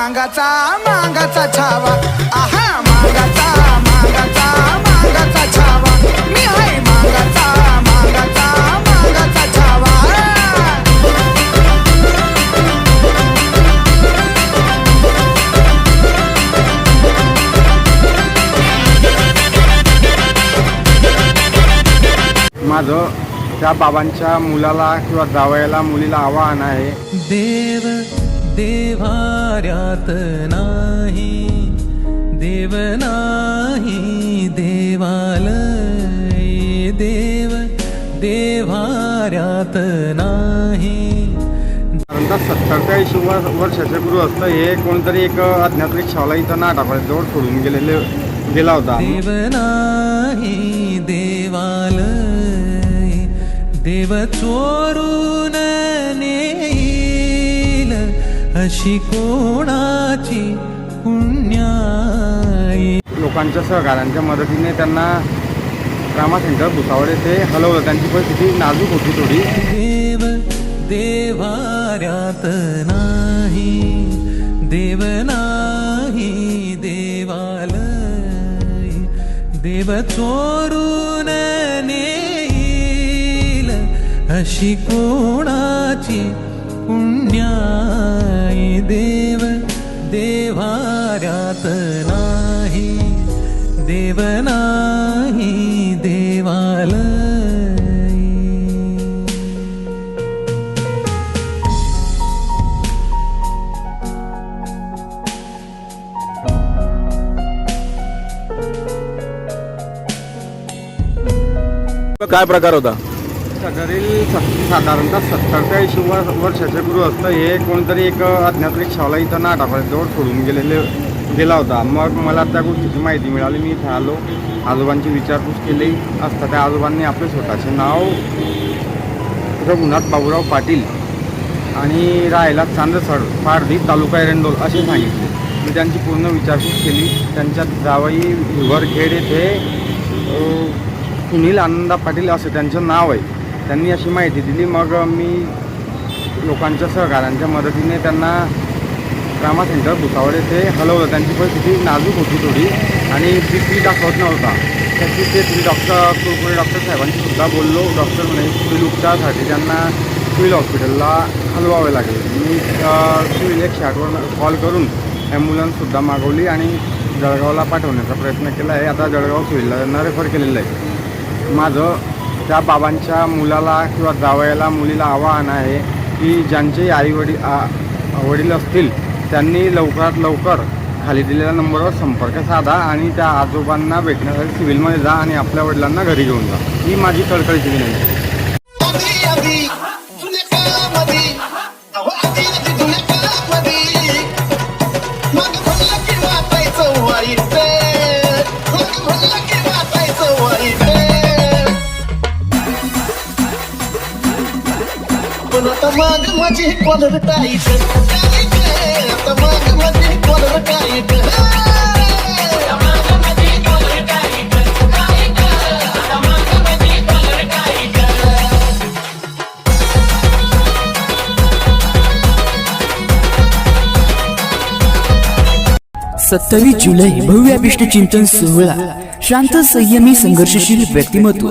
मांगाचा मांगाचा छावा. आहा मांगाचा मांगाचा मांगाचा छावा. मी हाय मांगाचा मांगाचा मांगाचा छावा. माझं त्या बाबांच्या मुलाला किंवा जावयाला मुलीला आवाहन आहे. देव. देवाऱ्यात नाही देव नाही देवालय देव देवाऱ्यात नाही. सत्तर ते ऐंशी वर वर्षाचे गुरु असतं. हे कोणतरी एक अज्ञात रिक्षावाला इथं नाटाकडे जवळ सोडून गेलेले गेला होता. देव नाही देवालय देव चोरून अशी कोणाची पुण्याई? लोकांच्या सहकार्यांच्या मदतीने त्यांना ट्रामा सेंटर भुसावळ येथे हलवलं. त्यांची परिस्थिती नाजूक होती थोडी. देव देवाऱ्यात नाही देव नाही देवालय. देव चोरून नेईल अशी कोणाची पुण्याय देव देवाऱ्यात नाही देव नाही देवालय. काय प्रकार होता? सदरील साधारणतः सत्तर ते ऐंशी वर्षाचे गुरु असतं. हे कोणतरी एक अज्ञात रिक्षावाला इथं नाटाकडे जवळ सोडून गेलेले गेला होता. मग मला त्या गोष्टीची माहिती मिळाली. मी इथे आलो. आजोबांची विचारपूस केली. असता त्या आजोबांनी आपले स्वतःचे नाव रघुनाथ बाबूराव पाटील आणि राहायला चांदसड पारधी तालुका एरंडोल असे सांगितले. मी त्यांची पूर्ण विचारपूस केली. त्यांच्या जावई वरखेड येथे सुनील आनंदा पाटील असं त्यांचं नाव आहे. त्यांनी अशी माहिती दिली. मग मी लोकांच्या सहकारांच्या मदतीने त्यांना ट्रामा सेंटर भुसावळ येथे हलवलं. त्यांची परिस्थिती नाजूक होती थोडी आणि बी पी दाखवत नव्हता. त्याची ते तुम्ही डॉक्टर कुरकुरे डॉक्टर साहेबांशी सुद्धा बोललो. डॉक्टर म्हणे सिव्हिल उपचारासाठी त्यांना सिव्हिल हॉस्पिटलला हलवावे लागेल. मी सिव्हिल एकशे आठवर कॉल करून ॲम्ब्युलन्ससुद्धा मागवली आणि जळगावला पाठवण्याचा प्रयत्न केला आहे. आता जळगाव सिव्हिलला त्यांना रेफर केलेलं आहे. माझं त्या बाबांच्या मुलाला किंवा जावयाला मुलीला आवाहन आहे की ज्यांचे आईवडील वडील वडील असतील त्यांनी लवकरात लवकर खाली दिलेल्या नंबरवर संपर्क साधा आणि त्या आजोबांना भेटण्यासाठी सिव्हिलमध्ये जा आणि आपल्या वडिलांना घरी घेऊन जा. ही माझी कळकळीची विनंती. माझी आता माग माझी सत्तावीस जुलै भव्य अभिष्ट चिंतन सोहळा. शांत संयमी संघर्षशील व्यक्तिमत्व.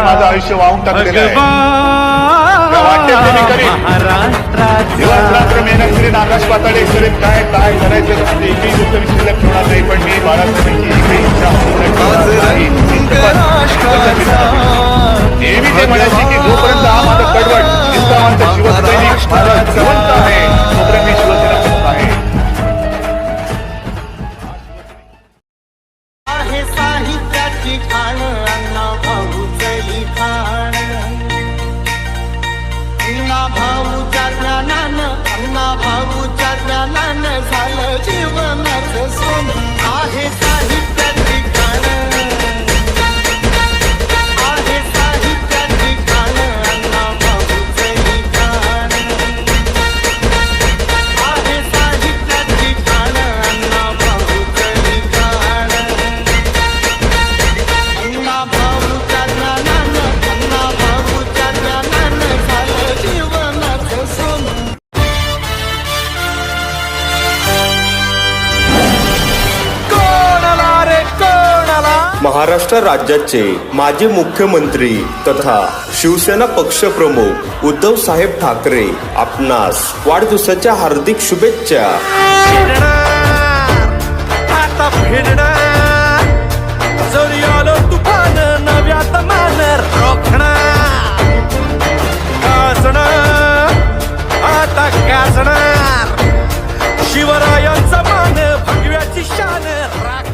माझं आयुष्य वाहून टाकलेलं आहे मला वाटेल ते मी करीन दिवस रात्र मेहनत करीन आकाश पाताळे करीन काय काय करायचं माझे एकही गोष्ट मी शिल्लक ठेवणार नाही पण मी बाळासाहेबांची एकही इच्छा पूर्ण करणार नाही. नेहमी ते म्हणायचे की जोपर्यंत हा माझा कडवट शिवसैनिक माझा जिवंत आहे. महाराष्ट्र राज्याचे माजी मुख्यमंत्री तथा शिवसेना पक्षप्रमुख उद्धव साहेब ठाकरे आपणास वाढदिवसाच्या हार्दिक शुभेच्छा. आता नव्या रोखणार आता शिवरायांचा मान भगव्याची शान राख